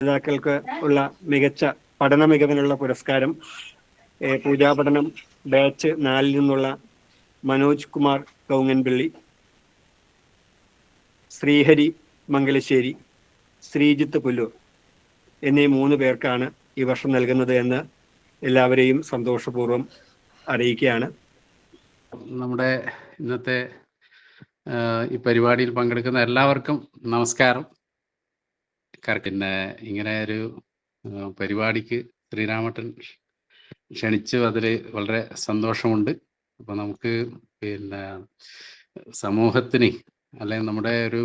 നേതാക്കൾക്ക് ഉള്ള മികച്ച പഠന മികവിനുള്ള പുരസ്കാരം പൂജാ പഠനം ബാച്ച് നാലിൽ നിന്നുള്ള മനോജ് കുമാർ കൗങ്ങൻപിള്ളി ശ്രീഹരി മംഗലശ്ശേരി ശ്രീജിത്ത് പുല്ലൂർ എന്നീ മൂന്ന് പേർക്കാണ് ഈ വർഷം നൽകുന്നത് എന്ന് എല്ലാവരെയും സന്തോഷപൂർവം അറിയിക്കുകയാണ്. നമ്മുടെ ഇന്നത്തെ ഈ പരിപാടിയിൽ പങ്കെടുക്കുന്ന എല്ലാവർക്കും നമസ്കാരം. പിന്നെ ഇങ്ങനെ ഒരു പരിപാടിക്ക് ശ്രീരാമട്ടൻ ക്ഷണിച്ചു. അതിൽ വളരെ സന്തോഷമുണ്ട്. അപ്പോൾ നമുക്ക് പിന്നെ സമൂഹത്തിന് അല്ലെങ്കിൽ നമ്മുടെ ഒരു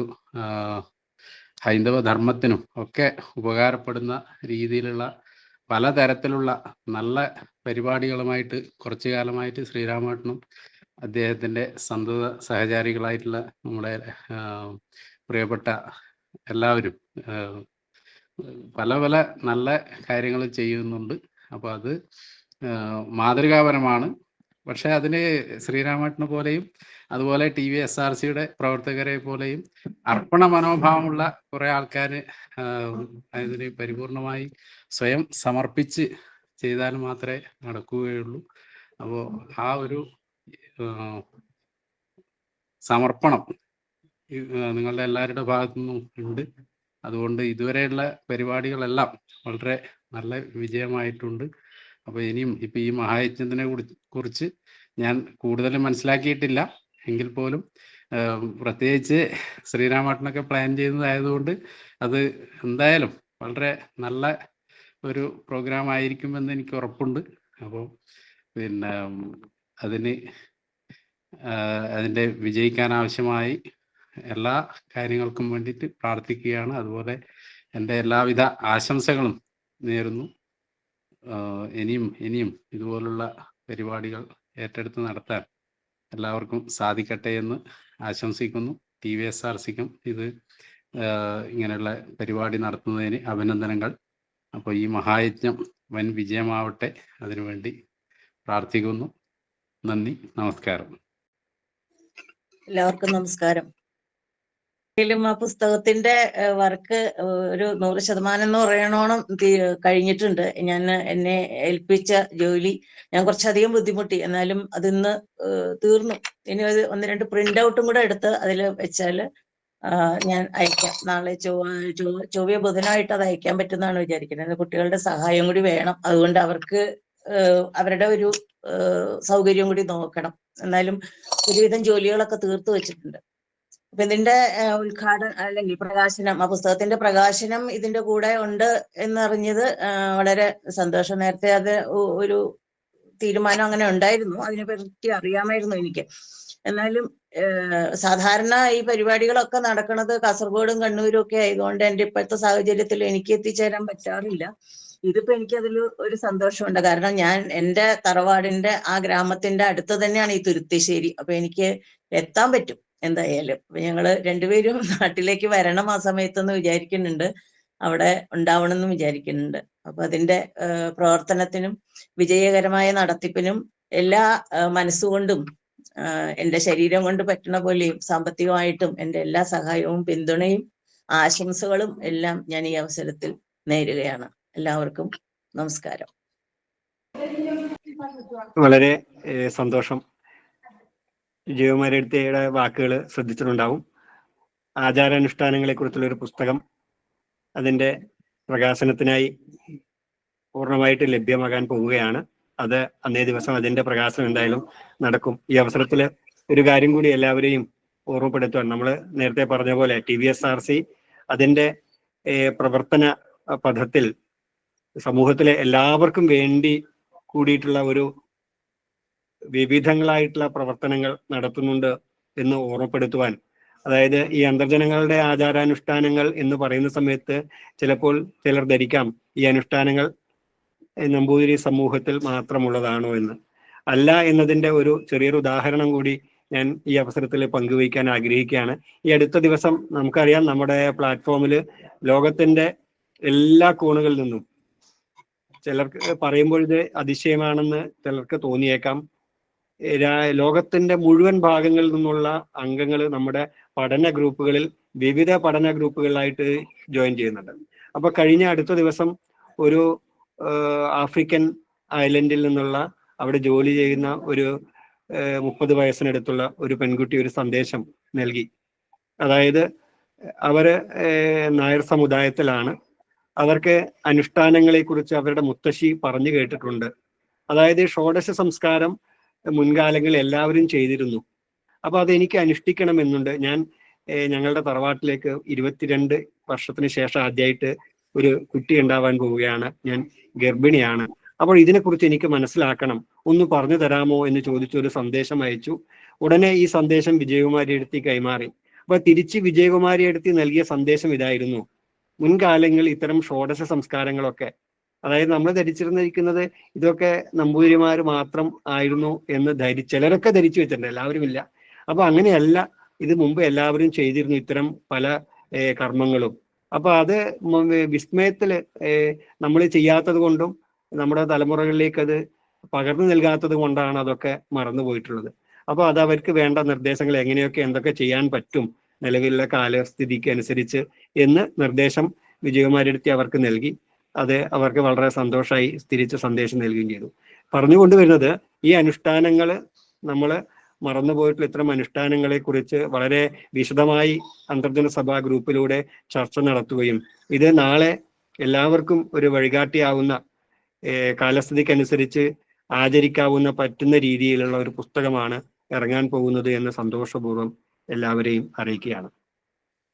ഹൈന്ദവ ധർമ്മത്തിനും ഒക്കെ ഉപകാരപ്പെടുന്ന രീതിയിലുള്ള പലതരത്തിലുള്ള നല്ല പരിപാടികളുമായിട്ട് കുറച്ചു കാലമായിട്ട് ശ്രീരാമട്ടനും അദ്ദേഹത്തിന്റെ സന്തത സഹചാരികളായിട്ടുള്ള നമ്മുടെ പ്രിയപ്പെട്ട എല്ലാവരും പല പല നല്ല കാര്യങ്ങൾ ചെയ്യുന്നുണ്ട്. അപ്പോൾ അത് മാതൃകാപരമാണ്. പക്ഷെ അതിന് ശ്രീരാമേട്ടനെ പോലെയും അതുപോലെ ടി വി എസ് ആർ സിയുടെ പ്രവർത്തകരെ പോലെയും അർപ്പണ മനോഭാവമുള്ള കുറേ ആൾക്കാർ അതിന് പരിപൂർണമായി സ്വയം സമർപ്പിച്ച് ചെയ്താൽ മാത്രമേ നടക്കുകയുള്ളൂ. അപ്പോൾ ആ ഒരു സമർപ്പണം നിങ്ങളുടെ എല്ലാവരുടെ ഭാഗത്തു നിന്നും ഉണ്ട്. അതുകൊണ്ട് ഇതുവരെയുള്ള പരിപാടികളെല്ലാം വളരെ നല്ല വിജയമായിട്ടുണ്ട്. അപ്പോൾ ഇനിയും ഇപ്പൊ ഈ മഹായജ്ഞത്തിനെ കുറിച്ച് ഞാൻ കൂടുതൽ മനസ്സിലാക്കിയിട്ടില്ല. എങ്കിൽ പോലും പ്രത്യേകിച്ച് ശ്രീരാമേട്ടനൊക്കെ പ്ലാൻ ചെയ്യുന്നതായതുകൊണ്ട് അത് എന്തായാലും വളരെ നല്ല ഒരു പ്രോഗ്രാം ആയിരിക്കുമെന്ന് എനിക്ക് ഉറപ്പുണ്ട്. അപ്പോൾ പിന്നെ അതിന് അതിന്റെ വിജയിക്കാൻ ആവശ്യമായി എല്ലാ കാര്യങ്ങൾക്കും വേണ്ടിയിട്ട് പ്രാർത്ഥിക്കുകയാണ്. അതുപോലെ എന്റെ എല്ലാവിധ ആശംസകളും നേരുന്നു. ഇനിയും ഇനിയും ഇതുപോലുള്ള പരിപാടികൾ ഏറ്റെടുത്ത് നടത്താൻ എല്ലാവർക്കും സാധിക്കട്ടെ എന്ന് ആശംസിക്കുന്നു. ടി വി എസ് ആർ സിക്കും ഇത് ഇങ്ങനെയുള്ള പരിപാടി നടത്തുന്നതിന് അഭിനന്ദനങ്ങൾ. അപ്പോൾ ഈ മഹായജ്ഞം വൻ വിജയമാവട്ടെ. അതിനുവേണ്ടി പ്രാർത്ഥിക്കുന്നു. നന്ദി. നമസ്കാരം. എല്ലാവർക്കും നമസ്കാരം. ആ പുസ്തകത്തിന്റെ വർക്ക് ഒരു നൂറ് ശതമാനം എന്ന് പറയണോണം കഴിഞ്ഞിട്ടുണ്ട്. ഞാൻ എന്നെ ഏൽപ്പിച്ച ജോലി ഞാൻ കുറച്ചധികം ബുദ്ധിമുട്ടി. എന്നാലും അതിന്ന് തീർന്നു. ഇനി ഒരു ഒന്ന് രണ്ട് പ്രിന്റ് ഔട്ടും കൂടെ എടുത്ത് അതിൽ വെച്ചാൽ ഞാൻ അയക്കാം. നാളെ ചൊവ്വ ചൊവ്വ ബുധനായിട്ട് അത് അയക്കാൻ പറ്റുന്നതാണ് വിചാരിക്കുന്നത്. കുട്ടികളുടെ സഹായം കൂടി വേണം. അതുകൊണ്ട് അവർക്ക് അവരുടെ ഒരു സൗകര്യം കൂടി നോക്കണം. എന്നാലും ഒരുവിധം ജോലികളൊക്കെ തീർത്തു വെച്ചിട്ടുണ്ട്. അപ്പൊ ഇതിന്റെ ഉദ്ഘാടനം അല്ലെങ്കിൽ പ്രകാശനം ആ പുസ്തകത്തിന്റെ പ്രകാശനം ഇതിന്റെ കൂടെ ഉണ്ട് എന്നറിഞ്ഞത് വളരെ സന്തോഷം. നേരത്തെ അത് ഒരു തീരുമാനം അങ്ങനെ ഉണ്ടായിരുന്നു. അതിനെ പറ്റി അറിയാമായിരുന്നു എനിക്ക്. എന്നാലും സാധാരണ ഈ പരിപാടികളൊക്കെ നടക്കുന്നത് കാസർഗോഡും കണ്ണൂരും ഒക്കെ ആയതുകൊണ്ട് എന്റെ ഇപ്പോഴത്തെ സാഹചര്യത്തിൽ എനിക്ക് എത്തിച്ചേരാൻ പറ്റാറില്ല. ഇതിപ്പോ എനിക്കതിൽ ഒരു സന്തോഷമുണ്ട്. കാരണം ഞാൻ എന്റെ തറവാടിന്റെ ആ ഗ്രാമത്തിന്റെ അടുത്ത് തന്നെയാണ് ഈ തുരുത്തിശ്ശേരി. അപ്പൊ എനിക്ക് എത്താൻ പറ്റും. എന്തായാലും. ഞങ്ങൾ രണ്ടുപേരും നാട്ടിലേക്ക് വരണം ആ സമയത്തെന്ന് വിചാരിക്കുന്നുണ്ട്. അവിടെ ഉണ്ടാവണം എന്ന് വിചാരിക്കുന്നുണ്ട്. അപ്പൊ അതിന്റെ പ്രവർത്തനത്തിനും വിജയകരമായ നടത്തിപ്പിനും എല്ലാ മനസ്സുകൊണ്ടും എന്റെ ശരീരം കൊണ്ട് പറ്റുന്ന പോലെയും സാമ്പത്തികമായിട്ടും എന്റെ എല്ലാ സഹായവും പിന്തുണയും ആശംസകളും എല്ലാം ഞാൻ ഈ അവസരത്തിൽ നേരുകയാണ്. എല്ലാവർക്കും നമസ്കാരം. വളരെ സന്തോഷം. ജീവമാരെടുത്തയുടെ വാക്കുകൾ ശ്രദ്ധിച്ചിട്ടുണ്ടാവും. ആചാരാനുഷ്ഠാനങ്ങളെ കുറിച്ചുള്ള ഒരു പുസ്തകം അതിന്റെ പ്രകാശനത്തിനായി പൂർണമായിട്ട് ലഭ്യമാകാൻ പോവുകയാണ്. അത് അന്നേ ദിവസം അതിന്റെ പ്രകാശനം എന്തായാലും നടക്കും. ഈ അവസരത്തിൽ ഒരു കാര്യം കൂടി എല്ലാവരെയും ഓർമ്മപ്പെടുത്തുവാൻ നമ്മൾ നേരത്തെ പറഞ്ഞ പോലെ T V S R C അതിന്റെ പ്രവർത്തന പഥത്തിൽ സമൂഹത്തിലെ എല്ലാവർക്കും വേണ്ടി കൂടിയിട്ടുള്ള ഒരു വിവിധങ്ങളായിട്ടുള്ള പ്രവർത്തനങ്ങൾ നടത്തുന്നുണ്ട് എന്ന് ഓർമ്മപ്പെടുത്തുവാൻ. അതായത് ഈ അന്തർജനങ്ങളുടെ ആചാരാനുഷ്ഠാനങ്ങൾ എന്ന് പറയുന്ന സമയത്ത് ചിലപ്പോൾ ചിലർ ധരിക്കാം. ഈ അനുഷ്ഠാനങ്ങൾ നമ്പൂതിരി സമൂഹത്തിൽ മാത്രമുള്ളതാണോ എന്ന്. അല്ല എന്നതിന്റെ ഒരു ചെറിയൊരു ഉദാഹരണം കൂടി ഞാൻ ഈ അവസരത്തിൽ പങ്കുവയ്ക്കാൻ ആഗ്രഹിക്കുകയാണ്. ഈ അടുത്ത ദിവസം നമുക്കറിയാം നമ്മുടെ പ്ലാറ്റ്ഫോമിൽ ലോകത്തിന്റെ എല്ലാ കോണുകളിൽ നിന്നും ചിലർക്ക് പറയുമ്പോൾ ഇത് അതിശയമാണെന്ന് ചിലർക്ക് തോന്നിയേക്കാം. ലോകത്തിന്റെ മുഴുവൻ ഭാഗങ്ങളിൽ നിന്നുള്ള അംഗങ്ങൾ നമ്മുടെ പഠന ഗ്രൂപ്പുകളിൽ വിവിധ പഠന ഗ്രൂപ്പുകളിലായിട്ട് ജോയിൻ ചെയ്യുന്നുണ്ട്. അപ്പൊ കഴിഞ്ഞ അടുത്ത ദിവസം ഒരു ആഫ്രിക്കൻ ഐലൻഡിൽ നിന്നുള്ള അവിടെ ജോലി ചെയ്യുന്ന ഒരു മുപ്പത് വയസ്സിനടുത്തുള്ള ഒരു പെൺകുട്ടി ഒരു സന്ദേശം നൽകി. അതായത് അവർ നായർ സമുദായത്തിലാണ്. അവർക്ക് അനുഷ്ഠാനങ്ങളെ കുറിച്ച് അവരുടെ മുത്തശ്ശി പറഞ്ഞു കേട്ടിട്ടുണ്ട്. അതായത് ഷോഡശ സംസ്കാരം മുൻകാലങ്ങളിൽ എല്ലാവരും ചെയ്തിരുന്നു. അപ്പൊ അതെനിക്ക് അനുഷ്ഠിക്കണമെന്നുണ്ട്. ഞാൻ ഞങ്ങളുടെ തറവാട്ടിലേക്ക് ഇരുപത്തിരണ്ട് വർഷത്തിന് ശേഷം ആദ്യമായിട്ട് ഒരു കുട്ടി ഉണ്ടാവാൻ പോവുകയാണ്. ഞാൻ ഗർഭിണിയാണ്. അപ്പോൾ ഇതിനെക്കുറിച്ച് എനിക്ക് മനസ്സിലാക്കണം. ഒന്ന് പറഞ്ഞു തരാമോ എന്ന് ചോദിച്ചു ഒരു സന്ദേശം അയച്ചു. ഉടനെ ഈ സന്ദേശം വിജയകുമാരി എടുത്തി കൈമാറി. അപ്പൊ തിരിച്ച് വിജയകുമാരി എടുത്തി നൽകിയ സന്ദേശം ഇതായിരുന്നു. മുൻകാലങ്ങളിൽ ഇത്തരം ഷോഡശ സംസ്കാരങ്ങളൊക്കെ അതായത് നമ്മൾ ധരിച്ചിരുന്നിരിക്കുന്നത് ഇതൊക്കെ നമ്പൂതിരിമാർ മാത്രം ആയിരുന്നു എന്ന് ധരി ചിലരൊക്കെ ധരിച്ചു വെച്ചിട്ടുണ്ട് എല്ലാവരും ഇല്ല. അപ്പൊ അങ്ങനെയല്ല ഇത് മുമ്പ് എല്ലാവരും ചെയ്തിരുന്നു ഇത്തരം പല കർമ്മങ്ങളും. അപ്പൊ അത് വിസ്മയത്തിൽ നമ്മൾ ചെയ്യാത്തത് കൊണ്ടും നമ്മുടെ തലമുറകളിലേക്ക് അത് പകർന്നു നൽകാത്തത് കൊണ്ടാണ് അതൊക്കെ മറന്നുപോയിട്ടുള്ളത് അപ്പൊ അത് അവർക്ക് വേണ്ട നിർദ്ദേശങ്ങൾ എങ്ങനെയൊക്കെ എന്തൊക്കെ ചെയ്യാൻ പറ്റും നിലവിലുള്ള കാലസ്ഥിതിക്ക് അനുസരിച്ച് എന്ന് നിർദ്ദേശം വിജയകുമാരെടുത്തി അവർക്ക് നൽകി. അത് അവർക്ക് വളരെ സന്തോഷമായി തിരിച്ച് സന്ദേശം നൽകുകയും ചെയ്തു. പറഞ്ഞുകൊണ്ടുവരുന്നത് ഈ അനുഷ്ഠാനങ്ങൾ നമ്മൾ മറന്നുപോയിട്ടുള്ള ഇത്തരം അനുഷ്ഠാനങ്ങളെ കുറിച്ച് വളരെ വിശദമായി അന്തർജന സഭാ ഗ്രൂപ്പിലൂടെ ചർച്ച നടത്തുകയും ഇത് നാളെ എല്ലാവർക്കും ഒരു വഴികാട്ടിയാവുന്ന കാലസ്ഥിതിക്കനുസരിച്ച് ആചരിക്കാവുന്ന പറ്റുന്ന രീതിയിലുള്ള ഒരു പുസ്തകമാണ് ഇറങ്ങാൻ പോകുന്നത് എന്ന് സന്തോഷപൂർവം എല്ലാവരെയും അറിയിക്കുകയാണ്.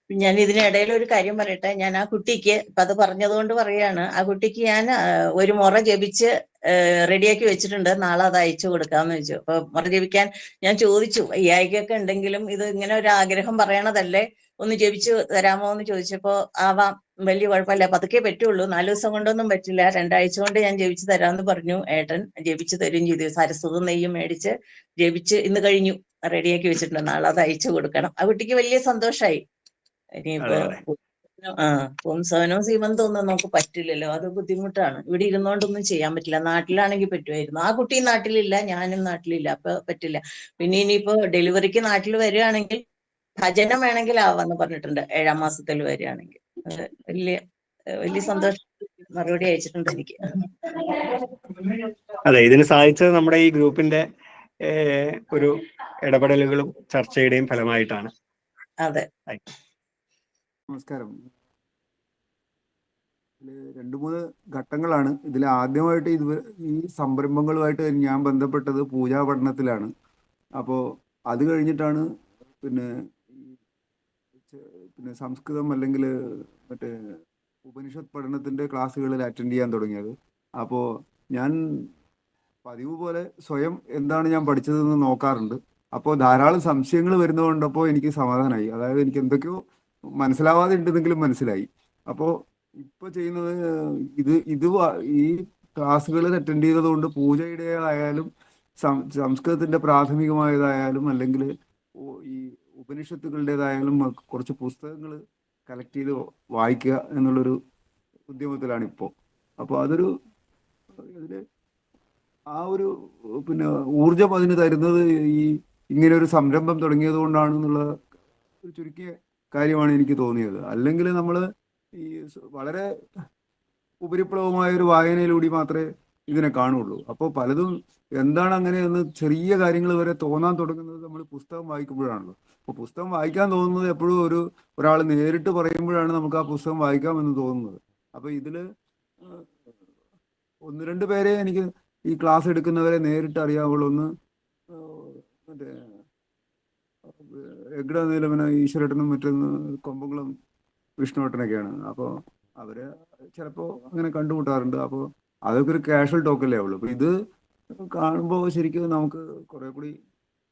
ഞാൻ ഇതിനിടയിൽ ഒരു കാര്യം പറയട്ടെ. ഞാൻ ആ കുട്ടിക്ക് ഇപ്പൊ അത് പറഞ്ഞതുകൊണ്ട് പറയാണ്. ആ കുട്ടിക്ക് ഞാൻ ഒരു മുറ ജപിച്ച് റെഡിയാക്കി വെച്ചിട്ടുണ്ട്. നാളെ അത് അയച്ചു കൊടുക്കാന്ന് വെച്ചു. അപ്പൊ മുറ ജപിക്കാൻ ഞാൻ ചോദിച്ചു. അയ്യായിക്കൊക്കെ ഉണ്ടെങ്കിലും ഇത് ഇങ്ങനെ ഒരു ആഗ്രഹം പറയണതല്ലേ? ഒന്ന് ജപിച്ചു തരാമോ? എന്ന് ചോദിച്ചപ്പോ ആവാം. വലിയ കുഴപ്പമില്ല. പതുക്കെ പറ്റുള്ളൂ. നാല് ദിവസം കൊണ്ടൊന്നും പറ്റില്ല. രണ്ടാഴ്ച കൊണ്ട് ഞാൻ ജപിച്ചു തരാമെന്ന് പറഞ്ഞു. ഏട്ടൻ ജപിച്ചു തരും ചെയ്തു. സരസ്വത നെയ്യും മേടിച്ച് ജപിച്ച് ഇന്ന് കഴിഞ്ഞു. റെഡിയാക്കി വെച്ചിട്ടുണ്ട്. നാളെ അത് അയച്ചു കൊടുക്കണം. ആ കുട്ടിക്ക് വലിയ സന്തോഷായി. ഇനിയിപ്പോ ആ പുംസവനവും സീമന്തവും ഒന്നും നമുക്ക് പറ്റില്ലല്ലോ. അത് ബുദ്ധിമുട്ടാണ്. ഇവിടെ ഇരുന്നോണ്ടൊന്നും ചെയ്യാൻ പറ്റില്ല. നാട്ടിലാണെങ്കിൽ പറ്റുമായിരുന്നു. ആ കുട്ടി നാട്ടിലില്ല ഞാനും നാട്ടിലില്ല. അപ്പൊ പറ്റില്ല. പിന്നെ ഇനിയിപ്പോ ഡെലിവറിക്ക് നാട്ടിൽ വരികയാണെങ്കിൽ ഭജനം വേണമെങ്കിൽ ആവാന്ന് പറഞ്ഞിട്ടുണ്ട്. ഏഴാം മാസത്തിൽ വരികയാണെങ്കിൽ. വലിയ വലിയ സന്തോഷം മറുപടി അയച്ചിട്ടുണ്ട് എനിക്ക്. അതെ ഇതിന് സാധിച്ചത് നമ്മുടെ ഈ ഗ്രൂപ്പിന്റെ ഒരു ഇടപെടലുകളും ചർച്ചയുടെയും ഫലമായിട്ടാണ്. അതെ. നമസ്കാരം. രണ്ട് മൂന്ന് ഘട്ടങ്ങളാണ്. ഇതിൽ ആദ്യമായിട്ട് ഇത് ഈ സംരംഭങ്ങളുമായിട്ട് ഞാൻ ബന്ധപ്പെട്ടത് പൂജാ പഠനത്തിലാണ് അപ്പോൾ അത് കഴിഞ്ഞിട്ടാണ് പിന്നെ പിന്നെ സംസ്കൃതം അല്ലെങ്കിൽ മറ്റേ ഉപനിഷത്ത് പഠനത്തിന്റെ ക്ലാസ്സുകളിൽ അറ്റൻഡ് ചെയ്യാൻ തുടങ്ങിയത്. അപ്പോൾ ഞാൻ പതിവ് പോലെ സ്വയം എന്താണ് ഞാൻ പഠിച്ചതെന്ന് നോക്കാറുണ്ട്. അപ്പോൾ ധാരാളം സംശയങ്ങൾ വരുന്നതുകൊണ്ടപ്പോൾ എനിക്ക് സമാധാനമായി അതായത് എനിക്ക് എന്തൊക്കെയോ മനസ്സിലാവാതെ ഉണ്ടെന്നെങ്കിലും മനസ്സിലായി. അപ്പോ ഇപ്പൊ ചെയ്യുന്നത് ഇത് ഇത് ഈ ക്ലാസ്സുകളിൽ അറ്റൻഡ് ചെയ്തതുകൊണ്ട് പൂജയുടെ ആയാലും സംസ്കൃതത്തിന്റെ പ്രാഥമികമായതായാലും അല്ലെങ്കിൽ ഈ ഉപനിഷത്തുകളുടേതായാലും കുറച്ച് പുസ്തകങ്ങൾ കളക്ട് ചെയ്ത് വായിക്കുക എന്നുള്ളൊരു ഉദ്യമത്തിലാണ് ഇപ്പോ അപ്പോൾ അതൊരു ഇതിൽ ആ ഒരു പിന്നെ ഊർജം അതിന് തരുന്നത് ഈ ഇങ്ങനെ ഒരു സംരംഭം തുടങ്ങിയത് കൊണ്ടാണെന്നുള്ള ഒരു ചുരുക്കിയ കാര്യമാണ് എനിക്ക് തോന്നിയത്. അല്ലെങ്കിൽ നമ്മൾ ഈ വളരെ ഉപരിപ്ലവമായ ഒരു വായനയിലൂടെ മാത്രമേ ഇതിനെ കാണുള്ളൂ. അപ്പോൾ പലതും എന്താണ് അങ്ങനെ അങ്ങനെയെന്ന് ചെറിയ കാര്യങ്ങൾ വരെ തോന്നാൻ തുടങ്ങുന്നത് നമ്മൾ പുസ്തകം വായിക്കുമ്പോഴാണല്ലോ. അപ്പോൾ പുസ്തകം വായിക്കാൻ തോന്നുന്നത് എപ്പോഴും ഒരു ഒരാൾ നേരിട്ട് പറയുമ്പോഴാണ് നമുക്ക് ആ പുസ്തകം വായിക്കാമെന്ന് തോന്നുന്നത്. അപ്പോൾ ഇതിൽ ഒന്ന് രണ്ട് പേരെ എനിക്ക് ഈ ക്ലാസ് എടുക്കുന്നവരെ നേരിട്ട് അറിയാവുള്ളൂ. ഒന്ന് മറ്റേ എഗ്ര ഈശ്വരട്ടനും ഈശ്വരേട്ടനും മറ്റൊന്ന് കൊമ്പകുളം വിഷ്ണുവേട്ടനൊക്കെയാണ്. അപ്പോൾ അവർ ചിലപ്പോൾ അങ്ങനെ കണ്ടുമുട്ടാറുണ്ട്. അപ്പോൾ അതൊക്കെ ഒരു കാഷ്വൽ ടോക്കല്ലേ ഉള്ളൂ. അപ്പോൾ ഇത് കാണുമ്പോൾ ശരിക്കും നമുക്ക് കുറെ കൂടി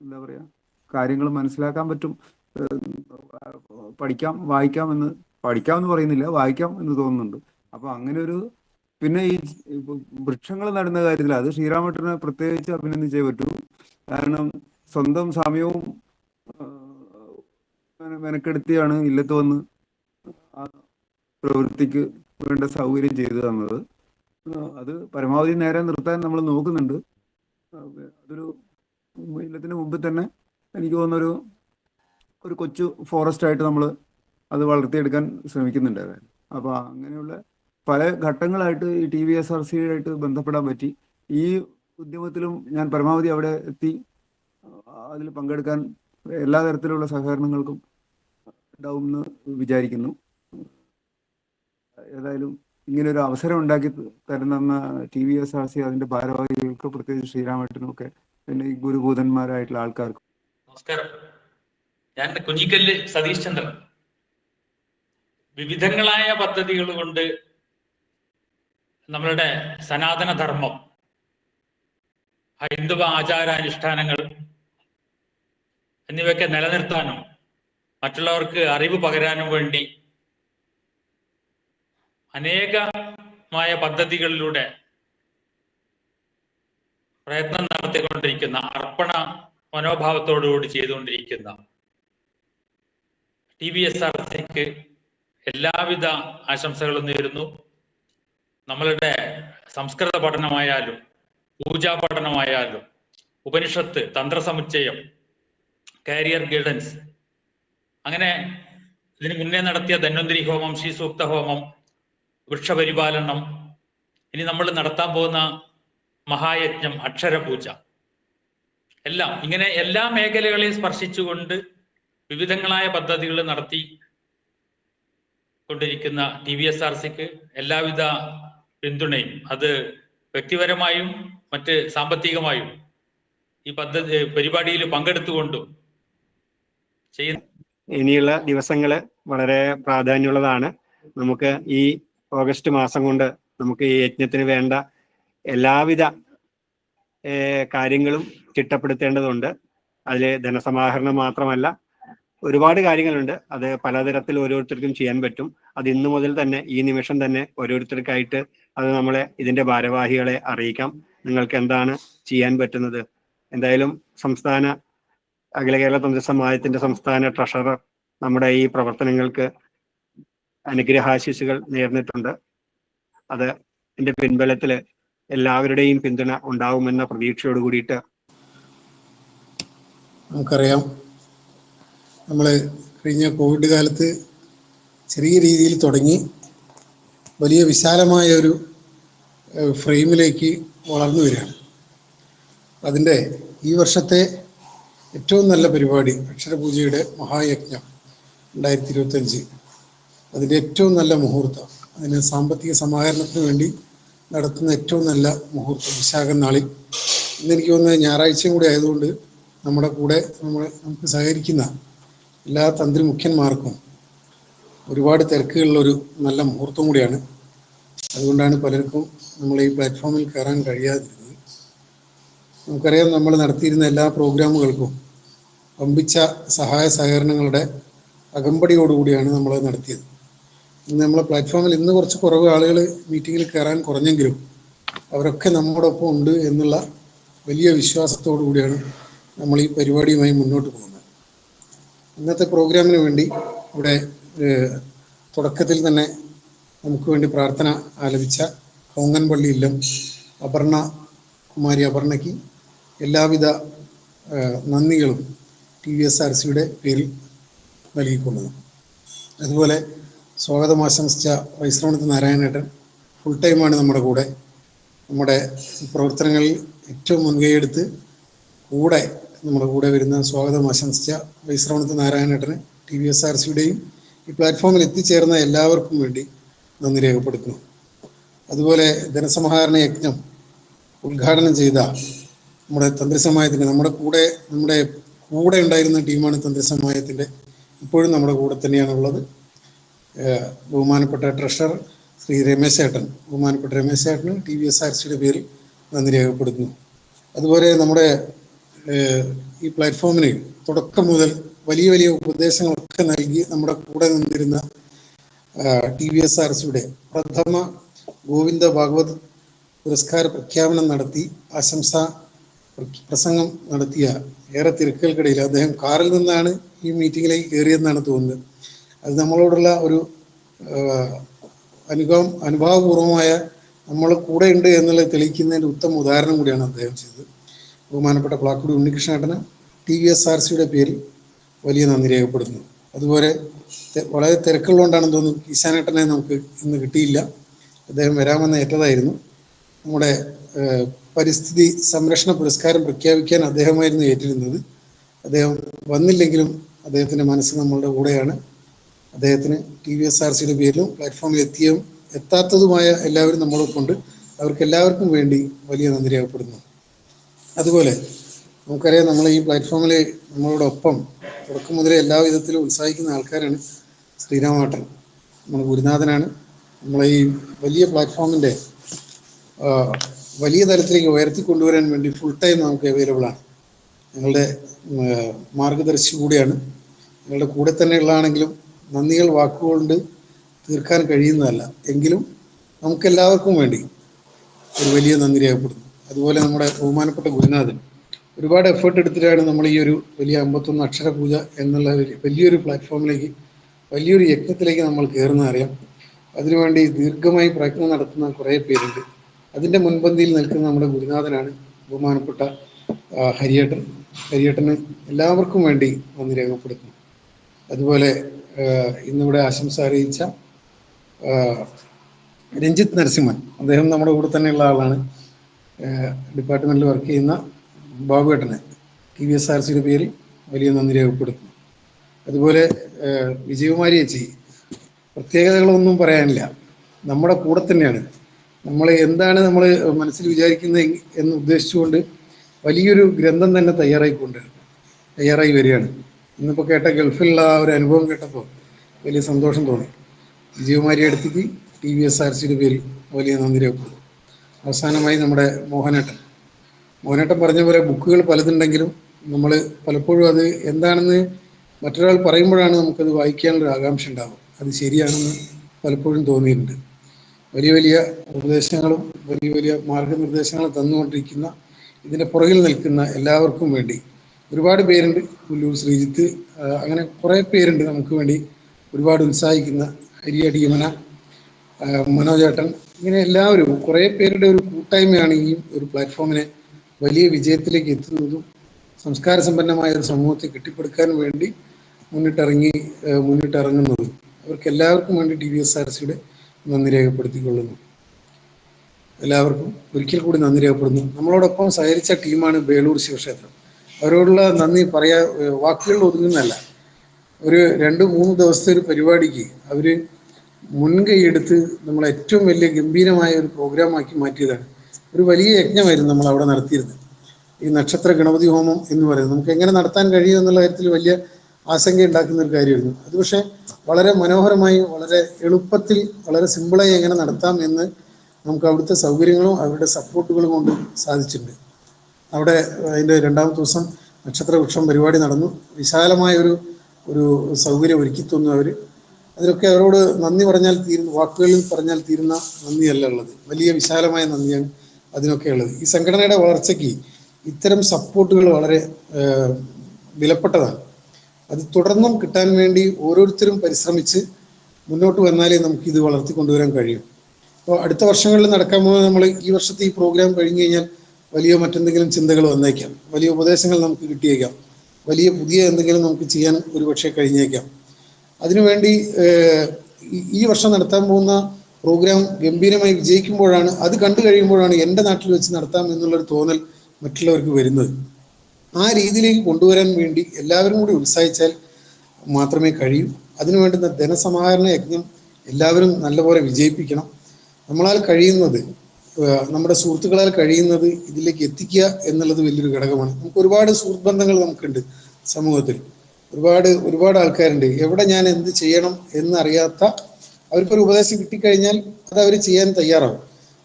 എന്താ പറയുക കാര്യങ്ങൾ മനസ്സിലാക്കാൻ പറ്റും. പഠിക്കാം വായിക്കാം എന്ന് പഠിക്കാം എന്ന് പറയുന്നില്ല വായിക്കാം എന്ന് തോന്നുന്നുണ്ട്. അപ്പൊ അങ്ങനെ ഒരു പിന്നെ ഈ വൃക്ഷങ്ങൾ നടുന്ന കാര്യത്തിൽ അത് ശ്രീരാമേട്ടനെ പ്രത്യേകിച്ച് അഭിനന്ദിച്ചേ പറ്റൂ. കാരണം സ്വന്തം സമയവും മെനക്കെടുത്തിയാണ് ഇല്ലത്ത് വന്ന് ആ പ്രവൃത്തിക്ക് വേണ്ട സൗകര്യം ചെയ്തു തന്നത്. അത് പരമാവധി നേരെ നിർത്താൻ നമ്മൾ നോക്കുന്നുണ്ട്. അതൊരു ഇല്ലത്തിന് മുമ്പ് തന്നെ എനിക്ക് തോന്നുന്നൊരു ഒരു കൊച്ചു ഫോറസ്റ്റ് ആയിട്ട് നമ്മൾ അത് വളർത്തിയെടുക്കാൻ ശ്രമിക്കുന്നുണ്ട് അപ്പോൾ അങ്ങനെയുള്ള പല ഘട്ടങ്ങളായിട്ട് ഈ T V S R C ആയിട്ട് ബന്ധപ്പെടാൻ പറ്റി. ഈ ഉദ്യമത്തിലും ഞാൻ പരമാവധി അവിടെ എത്തി അതിൽ പങ്കെടുക്കാൻ എല്ലാ തരത്തിലുള്ള സഹകരണങ്ങൾക്കും ഉണ്ടാവും എന്ന് വിചാരിക്കുന്നു. ഏതായാലും ഇങ്ങനെ ഒരു അവസരം ഉണ്ടാക്കി തരുന്ന T V S R C അതിന്റെ ഭാരവാഹികൾക്ക് പ്രത്യേകിച്ച് ശ്രീരാമേട്ടനും ഒക്കെ പിന്നെ ഈ ഗുരുഭൂതന്മാരായിട്ടുള്ള ആൾക്കാർക്ക്. നമസ്കാരം. ഞാൻ കുഞ്ഞിക്കല്ല് സതീഷ് ചന്ദ്രൻ. വിവിധങ്ങളായ പദ്ധതികൾ കൊണ്ട് നമ്മളുടെ സനാതന ധർമ്മം ഹൈന്ദവ ആചാരാനുഷ്ഠാനങ്ങൾ എന്നിവയൊക്കെ നിലനിർത്താനും മറ്റുള്ളവർക്ക് അറിവ് പകരാനും വേണ്ടി അനേകമായ പദ്ധതികളിലൂടെ പ്രയത്നം നടത്തിക്കൊണ്ടിരിക്കുന്ന അർപ്പണ മനോഭാവത്തോടുകൂടി ചെയ്തുകൊണ്ടിരിക്കുന്ന ടി വി എസ് ആർ സിക്ക് എല്ലാവിധ ആശംസകളും നേരുന്നു. നമ്മളുടെ സംസ്കൃത പഠനമായാലും പൂജാ പഠനമായാലും ഉപനിഷത്ത് തന്ത്രസമുച്ചയം കാരിയർ ഗൈഡൻസ് അങ്ങനെ ഇതിന് മുന്നേ നടത്തിയ ധന്വന്തിരി ഹോമം ശ്രീസൂക്ത ഹോമം വൃക്ഷപരിപാലനം ഇനി നമ്മൾ നടത്താൻ പോകുന്ന മഹായജ്ഞം അക്ഷരപൂജ. എല്ലാം ഇങ്ങനെ എല്ലാ മേഖലകളെയും സ്പർശിച്ചുകൊണ്ട് വിവിധങ്ങളായ പദ്ധതികൾ നടത്തി കൊണ്ടിരിക്കുന്ന ടി വി എസ് ആർ സിക്ക് എല്ലാവിധ പിന്തുണയും അത് വ്യക്തിപരമായും മറ്റ് സാമ്പത്തികമായും ഈ പദ്ധതി പരിപാടിയിൽ പങ്കെടുത്തുകൊണ്ടും ഇനിയുള്ള ദിവസങ്ങൾ വളരെ പ്രാധാന്യമുള്ളതാണ്. നമുക്ക് ഈ ഓഗസ്റ്റ് മാസം കൊണ്ട് നമുക്ക് ഈ യജ്ഞത്തിന് വേണ്ട എല്ലാവിധ കാര്യങ്ങളും ചിട്ടപ്പെടുത്തേണ്ടതുണ്ട്. അതിൽ ധനസമാഹരണം മാത്രമല്ല ഒരുപാട് കാര്യങ്ങളുണ്ട്. അത് പലതരത്തിൽ ഓരോരുത്തർക്കും ചെയ്യാൻ പറ്റും. അത് ഇന്നു മുതൽ തന്നെ ഈ നിമിഷം തന്നെ ഓരോരുത്തർക്കായിട്ട് അത് നമ്മളെ ഇതിന്റെ ഭാരവാഹികളെ അറിയിക്കാം. നിങ്ങൾക്ക് എന്താണ് ചെയ്യാൻ പറ്റുന്നത്? എന്തായാലും സംസ്ഥാന അഖില കേരള തന്ത്രി സമാജത്തിന്റെ സംസ്ഥാന ട്രഷറർ നമ്മുടെ ഈ പ്രവർത്തനങ്ങൾക്ക് അനുഗ്രഹാശിസുകൾ നേർന്നിട്ടുണ്ട്. അത് എന്റെ പിൻബലത്തിൽ എല്ലാവരുടെയും പിന്തുണ ഉണ്ടാവുമെന്ന പ്രതീക്ഷയോട് കൂടിയിട്ട് നമുക്കറിയാം. നമ്മൾ കഴിഞ്ഞ കോവിഡ് കാലത്ത് ചെറിയ രീതിയിൽ തുടങ്ങി വലിയ വിശാലമായ ഒരു ഫ്രെയിമിലേക്ക് വളർന്നു വരികയാണ്. അതിന്റെ ഈ വർഷത്തെ ഏറ്റവും നല്ല പരിപാടി അക്ഷരപൂജയുടെ മഹായജ്ഞം രണ്ടായിരത്തി ഇരുപത്തഞ്ച് അതിന്റെ ഏറ്റവും നല്ല മുഹൂർത്തം. അതിന് സാമ്പത്തിക സമാഹരണത്തിന് വേണ്ടി നടത്തുന്ന ഏറ്റവും നല്ല മുഹൂർത്തം വിശാഖം നാളിൽ. ഇന്ന് എനിക്ക് തോന്നുന്നത് ഞായറാഴ്ചയും കൂടി ആയതുകൊണ്ട് നമ്മുടെ കൂടെ നമ്മൾ നമുക്ക് സഹകരിക്കുന്ന എല്ലാ തന്ത്രി മുഖ്യന്മാർക്കും ഒരുപാട് തിരക്കുകളിലൊരു നല്ല മുഹൂർത്തം കൂടിയാണ്. അതുകൊണ്ടാണ് പലർക്കും നമ്മൾ ഈ പ്ലാറ്റ്ഫോമിൽ കയറാൻ കഴിയാതിരുന്നത്. നമുക്കറിയാം നമ്മൾ നടത്തിയിരുന്ന എല്ലാ പ്രോഗ്രാമുകൾക്കും വമ്പിച്ച സഹായ സഹകരണങ്ങളുടെ അകമ്പടിയോടുകൂടിയാണ് നമ്മൾ നടത്തിയത്. ഇന്ന് നമ്മളെ പ്ലാറ്റ്ഫോമിൽ ഇന്ന് കുറച്ച് കുറവ് ആളുകൾ മീറ്റിങ്ങിൽ കയറാൻ കുറഞ്ഞെങ്കിലും അവരൊക്കെ നമ്മോടൊപ്പം ഉണ്ട് എന്നുള്ള വലിയ വിശ്വാസത്തോടു കൂടിയാണ് നമ്മൾ ഈ പരിപാടിയുമായി മുന്നോട്ട് പോകുന്നത്. ഇന്നത്തെ പ്രോഗ്രാമിന് വേണ്ടി ഇവിടെ തുടക്കത്തിൽ തന്നെ നമുക്ക് വേണ്ടി പ്രാർത്ഥന ആലപിച്ച കോങ്ങൻപള്ളി അപർണ കുമാരി അപർണയ്ക്ക് എല്ലാവിധ നന്ദികളും ടി വി എസ് ആർ സിയുടെ പേരിൽ നൽകിക്കൊള്ളുന്നു. അതുപോലെ സ്വാഗതം ആശംസിച്ച വൈശ്രവണത്ത് നാരായണേട്ടൻ ഫുൾ ടൈമാണ് നമ്മുടെ കൂടെ. നമ്മുടെ പ്രവർത്തനങ്ങളിൽ ഏറ്റവും മുൻകൈയെടുത്ത് കൂടെ നമ്മുടെ കൂടെ വരുന്ന സ്വാഗതം ആശംസിച്ച വൈശ്രവണത്ത് നാരായണേട്ടന് ടി വി എസ് ആർ സിയുടെയും ഈ പ്ലാറ്റ്ഫോമിൽ എത്തിച്ചേർന്ന എല്ലാവർക്കും വേണ്ടി നന്ദി രേഖപ്പെടുത്തുന്നു. അതുപോലെ ധനസമാഹരണ യജ്ഞം ഉദ്ഘാടനം ചെയ്ത നമ്മുടെ തന്ത്രിസമായത്തിന്റെ നമ്മുടെ കൂടെ നമ്മുടെ കൂടെ ഉണ്ടായിരുന്ന ടീമാണ് തന്ത്രിസമായത്തിന്റെ ഇപ്പോഴും നമ്മുടെ കൂടെ തന്നെയാണുള്ളത് ബഹുമാനപ്പെട്ട ട്രഷറർ ശ്രീ രമേശ് ഏട്ടൻ ബഹുമാനപ്പെട്ട രമേശ് ഏട്ടന് ടി വി എസ് ആർ സിയുടെ പേരിൽ നന്ദി രേഖപ്പെടുത്തുന്നു. അതുപോലെ നമ്മുടെ ഈ പ്ലാറ്റ്ഫോമിന് തുടക്കം മുതൽ വലിയ വലിയ ഉപദേശങ്ങളൊക്കെ നൽകി നമ്മുടെ കൂടെ നിന്നിരുന്ന ടി വി എസ് ആർ സിയുടെ പ്രഥമ ഗോവിന്ദ ഭാഗവത് പുരസ്കാര പ്രഖ്യാപനം നടത്തി ആശംസ പ്രസംഗം നടത്തിയ ഏറെ തിരക്കുകൾക്കിടയിൽ അദ്ദേഹം കാറിൽ നിന്നാണ് ഈ മീറ്റിങ്ങിലേക്ക് കയറിയെന്നാണ് തോന്നുന്നത്. അത് നമ്മളോടുള്ള ഒരു അനുഭവം അനുഭാവപൂർവമായ നമ്മൾ കൂടെ ഉണ്ട് എന്നുള്ളത് തെളിയിക്കുന്നതിന്റെ ഉത്തമ ഉദാഹരണം കൂടിയാണ് അദ്ദേഹം ചെയ്തത്. ബഹുമാനപ്പെട്ട പ്ലാക്കുടി ഉണ്ണികൃഷ്ണേട്ടന് ടി വി എസ് ആർ സിയുടെ പേരിൽ വലിയ നന്ദി രേഖപ്പെടുത്തുന്നു. അതുപോലെ വളരെ തിരക്കുള്ളതുകൊണ്ടാണെന്ന് തോന്നുന്നു ഈശാനേട്ടനെ നമുക്ക് ഇന്ന് കിട്ടിയില്ല. അദ്ദേഹം വരാമെന്ന് ഏറ്റതായിരുന്നു. നമ്മുടെ പരിസ്ഥിതി സംരക്ഷണ പുരസ്കാരം പ്രഖ്യാപിക്കാൻ അദ്ദേഹമായിരുന്നു ഏറ്റിരുന്നത് അദ്ദേഹം വന്നില്ലെങ്കിലും അദ്ദേഹത്തിന്റെ മനസ്സ് നമ്മളുടെ കൂടെയാണ്. അദ്ദേഹത്തിന് ടി വി എസ് ആർ സിയുടെ പേരിലും പ്ലാറ്റ്ഫോമിൽ എത്തിയും എത്താത്തതുമായ എല്ലാവരും നമ്മളൊപ്പമുണ്ട് അവർക്ക് എല്ലാവർക്കും വേണ്ടി വലിയ നന്ദി രേഖപ്പെടുന്നു അതുപോലെ നമുക്കറിയാം നമ്മൾ ഈ പ്ലാറ്റ്ഫോമിൽ നമ്മളോടൊപ്പം തുടക്കം മുതലേ എല്ലാ വിധത്തിലും ഉത്സാഹിക്കുന്ന ആൾക്കാരാണ് ശ്രീരാമാട്ടൻ നമ്മുടെ ഗുരുനാഥനാണ്. നമ്മളെ ഈ വലിയ പ്ലാറ്റ്ഫോമിന്റെ വലിയ തലത്തിലേക്ക് ഉയർത്തി കൊണ്ടുവരാൻ വേണ്ടി ഫുൾ ടൈം നമുക്ക് അവൈലബിൾ ആണ്. നിങ്ങളുടെ മാർഗദർശി കൂടിയാണ്. നിങ്ങളുടെ കൂടെ തന്നെ ഉള്ളതാണെങ്കിലും നന്ദികൾ വാക്കുകൊണ്ട് തീർക്കാൻ കഴിയുന്നതല്ല. എങ്കിലും നമുക്കെല്ലാവർക്കും വേണ്ടി ഒരു വലിയ നന്ദി രേഖപ്പെടുന്നു അതുപോലെ നമ്മുടെ ബഹുമാനപ്പെട്ട ഗുരുനാഥൻ. ഒരുപാട് എഫേർട്ട് എടുത്തിട്ടാണ് നമ്മൾ ഈ ഒരു വലിയ അമ്പത്തൊന്ന് അക്ഷര പൂജ എന്നുള്ള വലിയൊരു പ്ലാറ്റ്ഫോമിലേക്ക് വലിയൊരു യജ്ഞത്തിലേക്ക് നമ്മൾ കയറുന്ന അറിയാം. അതിനുവേണ്ടി ദീർഘമായി പ്രയത്നം നടത്തുന്ന കുറേ പേരുണ്ട്. അതിന്റെ മുൻപന്തിയിൽ നിൽക്കുന്ന നമ്മുടെ ഗുരുനാഥനാണ് ബഹുമാനപ്പെട്ട ഹരിയേട്ടൻ. ഹരിയേട്ടന് എല്ലാവർക്കും വേണ്ടി നന്ദി രേഖപ്പെടുത്തുന്നു. അതുപോലെ ഇന്നിവിടെ ആശംസ അറിയിച്ച രഞ്ജിത്ത് നരസിംഹൻ. അദ്ദേഹം നമ്മുടെ കൂടെ തന്നെയുള്ള ആളാണ്. ഡിപ്പാർട്ട്മെന്റിൽ വർക്ക് ചെയ്യുന്ന ബാബുവേട്ടന് ടി വി എസ് ആർ സിയുടെ പേരിൽ വലിയ നന്ദി രേഖപ്പെടുത്തുന്നു. അതുപോലെ വിജയകുമാരി ചേച്ചി പ്രത്യേകതകളൊന്നും പറയാനില്ല. നമ്മുടെ കൂടെ തന്നെയാണ് നമ്മൾ എന്താണ് നമ്മൾ മനസ്സിൽ വിചാരിക്കുന്നത് എന്ന് ഉദ്ദേശിച്ചുകൊണ്ട് വലിയൊരു ഗ്രന്ഥം തന്നെ തയ്യാറായിക്കൊണ്ട് തയ്യാറായി വരികയാണ്. ഇന്നിപ്പോൾ കേട്ട ഗൾഫിലുള്ള ആ ഒരു അനുഭവം കേട്ടപ്പോൾ വലിയ സന്തോഷം തോന്നി. വിജയകുമാരി അടുത്തേക്ക് ടി വി എസ് ആർ സിയുടെ പേരിൽ വലിയ നന്ദി രേഖപ്പെടുന്നു അവസാനമായി നമ്മുടെ മോഹനേട്ടൻ. മോഹനേട്ടൻ പറഞ്ഞ പോലെ ബുക്കുകൾ പലതുണ്ടെങ്കിലും നമ്മൾ പലപ്പോഴും അത് എന്താണെന്ന് മറ്റൊരാൾ പറയുമ്പോഴാണ് നമുക്കത് വായിക്കാനുള്ള ആകാംക്ഷ ഉണ്ടാവും അത് ശരിയാണെന്ന് പലപ്പോഴും തോന്നിയിട്ടുണ്ട്. വലിയ വലിയ ഉപദേശങ്ങളും വലിയ വലിയ മാർഗനിർദ്ദേശങ്ങളും തന്നുകൊണ്ടിരിക്കുന്ന ഇതിന്റെ പുറകിൽ നിൽക്കുന്ന എല്ലാവർക്കും വേണ്ടി ഒരുപാട് പേരുണ്ട്. പുല്ലൂർ ശ്രീജിത്ത് അങ്ങനെ കുറേ പേരുണ്ട് നമുക്ക് വേണ്ടി ഒരുപാട് ഉത്സാഹിക്കുന്ന ഹരിയടിയമന മനോജേട്ടൻ ഇങ്ങനെ എല്ലാവരും കുറേ പേരുടെ ഒരു കൂട്ടായ്മയാണ് ഈ ഒരു പ്ലാറ്റ്ഫോമിനെ വലിയ വിജയത്തിലേക്ക് എത്തുന്നതും സംസ്കാര സമ്പന്നമായ ഒരു സമൂഹത്തെ കെട്ടിപ്പടുക്കാൻ വേണ്ടി മുന്നിട്ടിറങ്ങി മുന്നിട്ടിറങ്ങുന്നതും. അവർക്ക് എല്ലാവർക്കും വേണ്ടി ടി വി എസ് ആർ സിയുടെ നന്ദി രേഖപ്പെടുത്തിക്കൊള്ളുന്നു. എല്ലാവർക്കും ഒരിക്കൽ കൂടി നന്ദി രേഖപ്പെടുന്നു. നമ്മളോടൊപ്പം സഹകരിച്ച ടീമാണ് ബേളൂർ ശിവക്ഷേത്രം. അവരോടുള്ള നന്ദി പറയാ വാക്കുകളിൽ ഒതുങ്ങുന്നതല്ല. ഒരു രണ്ട് മൂന്ന് ദിവസത്തെ ഒരു പരിപാടിക്ക് അവർ മുൻകൈയെടുത്ത് നമ്മൾ ഏറ്റവും വലിയ ഗംഭീരമായ ഒരു പ്രോഗ്രാമാക്കി മാറ്റിയതാണ്. ഒരു വലിയ യജ്ഞമായിരുന്നു നമ്മൾ അവിടെ നടത്തിയിരുന്നത്. ഈ നക്ഷത്ര ഗണപതി ഹോമം എന്ന് പറയുന്നത്. നമുക്ക് എങ്ങനെ നടത്താൻ കഴിയും എന്നുള്ള കാര്യത്തിൽ വലിയ ആശങ്ക ഉണ്ടാക്കുന്ന ഒരു കാര്യമായിരുന്നു. അത് പക്ഷേ വളരെ മനോഹരമായി വളരെ എളുപ്പത്തിൽ വളരെ സിമ്പിളായി എങ്ങനെ നടത്താം എന്ന് നമുക്ക് അവിടുത്തെ സൗകര്യങ്ങളും അവരുടെ സപ്പോർട്ടുകളും കൊണ്ട് സാധിച്ചിട്ടുണ്ട്. അവിടെ അതിന്റെ രണ്ടാമത്തെ ദിവസം നക്ഷത്ര വൃക്ഷം പരിപാടി നടന്നു. വിശാലമായ ഒരു ഒരു സൗകര്യം ഒരുക്കി തന്നു അവർ അതിലൊക്കെ അവരോട് നന്ദി പറഞ്ഞാൽ തീരുന്ന വാക്കുകളിൽ പറഞ്ഞാൽ തീരുന്ന നന്ദിയല്ല ഉള്ളത്. വലിയ വിശാലമായ നന്ദിയാണ് അതിനൊക്കെ ഉള്ളത്. ഈ സംഘടനയുടെ വളർച്ചയ്ക്ക് ഇത്തരം സപ്പോർട്ടുകൾ വളരെ വിലപ്പെട്ടതാണ്. അത് തുടർന്നും കിട്ടാൻ വേണ്ടി ഓരോരുത്തരും പരിശ്രമിച്ച് മുന്നോട്ട് വന്നാലേ നമുക്ക് ഇത് വളർത്തി കൊണ്ടുവരാൻ കഴിയും. അപ്പോൾ അടുത്ത വർഷങ്ങളിൽ നടക്കാൻ പോകുന്ന നമ്മൾ ഈ വർഷത്തെ ഈ പ്രോഗ്രാം കഴിഞ്ഞു കഴിഞ്ഞാൽ വലിയ മറ്റെന്തെങ്കിലും ചിന്തകൾ വന്നേക്കാം. വലിയ ഉപദേശങ്ങൾ നമുക്ക് കിട്ടിയേക്കാം. വലിയ പുതിയ എന്തെങ്കിലും നമുക്ക് ചെയ്യാൻ ഒരുപക്ഷെ കഴിഞ്ഞേക്കാം. അതിനുവേണ്ടി ഈ വർഷം നടത്താൻ പോകുന്ന പ്രോഗ്രാം ഗംഭീരമായി വിജയിക്കുമ്പോഴാണ് അത് കണ്ടു കഴിയുമ്പോഴാണ് എന്റെ നാട്ടിൽ വെച്ച് നടത്താം എന്നുള്ളൊരു തോന്നൽ മറ്റുള്ളവർക്ക് വരുന്നത്. ആ രീതിയിലേക്ക് കൊണ്ടുവരാൻ വേണ്ടി എല്ലാവരും കൂടി ഉത്സാഹിച്ചാൽ മാത്രമേ കഴിയൂ. അതിനു വേണ്ടുന്ന ധനസമാഹരണ യജ്ഞം എല്ലാവരും നല്ലപോലെ വിജയിപ്പിക്കണം. നമ്മളാൽ കഴിയുന്നത് നമ്മുടെ സുഹൃത്തുക്കളാൽ കഴിയുന്നത് ഇതിലേക്ക് എത്തിക്കുക എന്നുള്ളത് വലിയൊരു ഘടകമാണ്. നമുക്ക് ഒരുപാട് സുഹൃത്ത് ബന്ധങ്ങൾ നമുക്കുണ്ട് സമൂഹത്തിൽ. ഒരുപാട് ഒരുപാട് ആൾക്കാരുണ്ട്. എവിടെ ഞാൻ എന്ത് ചെയ്യണം എന്നറിയാത്ത അവർക്കൊരു ഉപദേശം കിട്ടിക്കഴിഞ്ഞാൽ അത് അവർ ചെയ്യാൻ തയ്യാറാവും.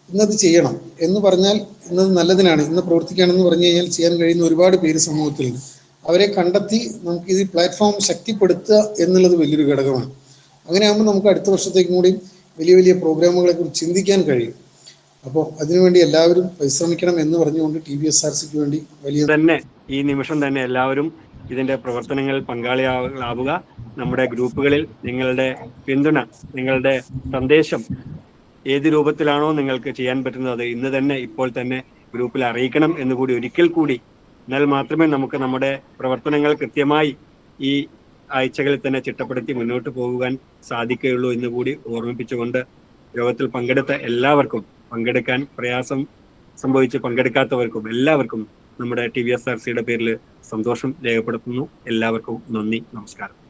ഇന്നത് ചെയ്യണം എന്ന് പറഞ്ഞാൽ ഇന്നത് നല്ലതിനാണ്. ഇന്ന് പ്രവർത്തിക്കുകയാണെന്ന് പറഞ്ഞു കഴിഞ്ഞാൽ ചെയ്യാൻ കഴിയുന്ന ഒരുപാട് പേര് സമൂഹത്തിലുണ്ട്. അവരെ കണ്ടെത്തി നമുക്ക് ഇത് പ്ലാറ്റ്ഫോം ശക്തിപ്പെടുത്തുക എന്നുള്ളത് വലിയൊരു ഘടകമാണ്. അങ്ങനെയാകുമ്പോൾ നമുക്ക് അടുത്ത വർഷത്തേക്കും കൂടി വലിയ വലിയ പ്രോഗ്രാമുകളെ കുറിച്ച് ചിന്തിക്കാൻ കഴിയും. അപ്പോൾ അതിനുവേണ്ടി എല്ലാവരും പരിശ്രമിക്കണം എന്ന് പറഞ്ഞുകൊണ്ട് ടി വി എസ് ആർ സിക്ക് വേണ്ടി വലിയ തന്നെ ഈ നിമിഷം തന്നെ എല്ലാവരും ഇതിന്റെ പ്രവർത്തനങ്ങളിൽ പങ്കാളിയാവുക. നമ്മുടെ ഗ്രൂപ്പുകളിൽ നിങ്ങളുടെ പിന്തുണ നിങ്ങളുടെ സന്ദേശം ഏത് രൂപത്തിലാണോ നിങ്ങൾക്ക് ചെയ്യാൻ പറ്റുന്നത് ഇന്ന് തന്നെ ഇപ്പോൾ തന്നെ ഗ്രൂപ്പിൽ അറിയിക്കണം എന്ന് കൂടി ഒരിക്കൽ കൂടി. എന്നാൽ മാത്രമേ നമുക്ക് നമ്മുടെ പ്രവർത്തനങ്ങൾ കൃത്യമായി ഈ ആഴ്ചകളിൽ തന്നെ ചിട്ടപ്പെടുത്തി മുന്നോട്ട് പോകുവാൻ സാധിക്കുകയുള്ളൂ എന്ന് കൂടി ഓർമ്മിപ്പിച്ചുകൊണ്ട് യോഗത്തിൽ പങ്കെടുത്ത എല്ലാവർക്കും പങ്കെടുക്കാൻ പ്രയാസം സംഭവിച്ച് പങ്കെടുക്കാത്തവർക്കും എല്ലാവർക്കും നമ്മുടെ ടി വി എസ് ആർ സിയുടെ പേരിൽ സന്തോഷം രേഖപ്പെടുത്തുന്നു. എല്ലാവർക്കും നന്ദി നമസ്കാരം.